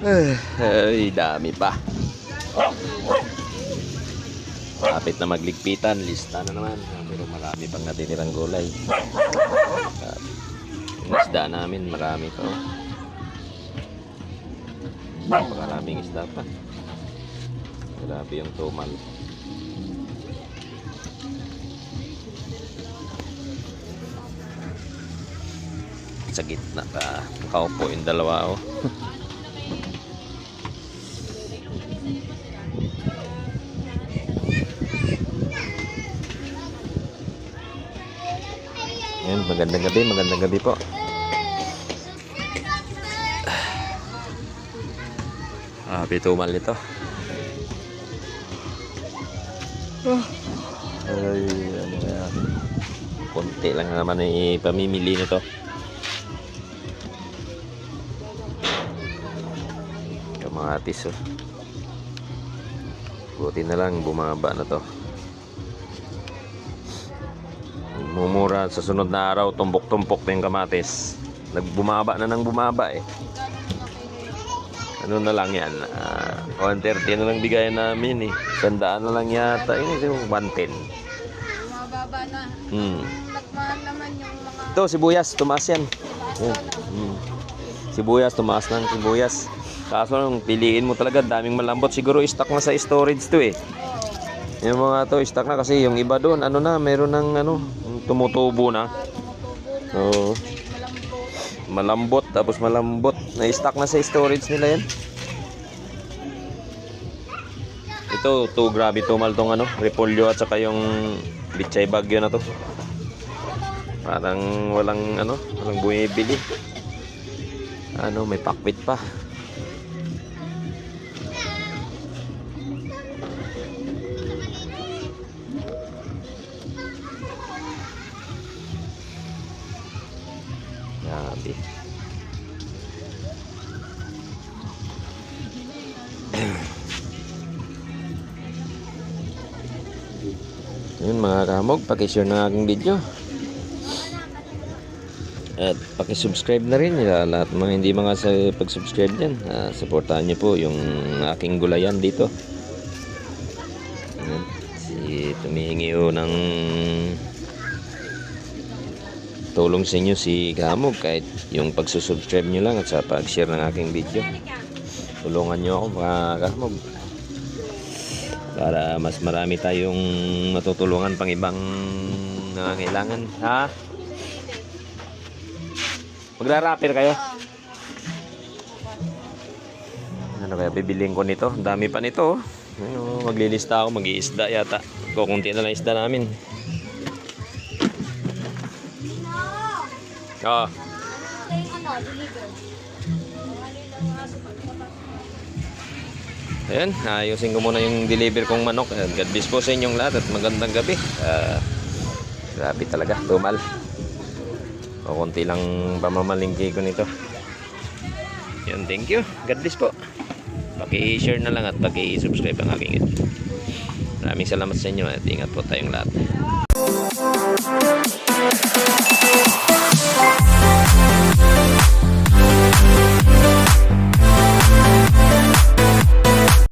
Ay, dami pa. Kapit na magligpitan, lista na naman. Pero marami pang natitirang gulay. Isda namin, marami pa. Maraming isda pa. Grabe yung tumal. Sa gitna pa. Nakaupo yung dalawa oh. Yan, magandang gabi, magandang gabi po. Ah, pitumal nito. Ay, ano yan. Kunti lang naman ay pamimili nito. Yung mga atis, oh. Buti na lang, bumaba na to. Mumura sa sunod na araw, tumpok-tumpok na yung kamatis. Nagbumaba na ng bumaba eh. Ano na lang yan? ah 130 na lang bigayan namin eh. Sandaan na lang yata. Yun yung 110. Mababa na. Hmm. Nagmahal naman yung mga Ito, sibuyas. Tumaas yan. Yan. Hmm. Sibuyas, tumaas ng sibuyas. Kaso nung piliin mo talaga, daming malambot. Siguro stock na sa storage to eh. Yung mga to, stock na kasi yung iba doon, ano na, meron ng ano, tumutubo na. Oo. malambot. malambot tapos malambot na stock na sa storage nila yan ito to grabe tumal tong ano repolyo at saka yung bitchay bagyo na to parang walang ano walang bumibili ano may pakwit pa grabe Yun mga kamog, pakishare ng aking video. At pakisubscribe na rin nila lahat mga hindi mga sa pag-subscribe dyan. Ah, supportahan niyo po yung aking gulayan dito. Ayan. Si tumihingi ho ng tulong sa inyo si Kamog kahit yung pagsusubscribe nyo lang at sa pag-share ng aking video. Tulungan nyo ako mga Kamog para mas marami tayong matutulungan pang ibang nangangailangan. Ha? Magra-rapper kayo? Ano kaya bibiling ko nito? Dami pa nito. oh. Ano, maglilista ako, mag-iisda yata. Kukunti na lang isda namin. Oo. Ayan, ayusin ko muna yung deliver kong manok. Ayan, God bless po sa inyong lahat at magandang gabi. Ah, grabe talaga, tumal. O konti lang pamamalingki ko nito. Yan, thank you. God bless po. Paki-share na lang at paki-subscribe ang aking ito. Maraming salamat sa inyo at ingat po tayong lahat.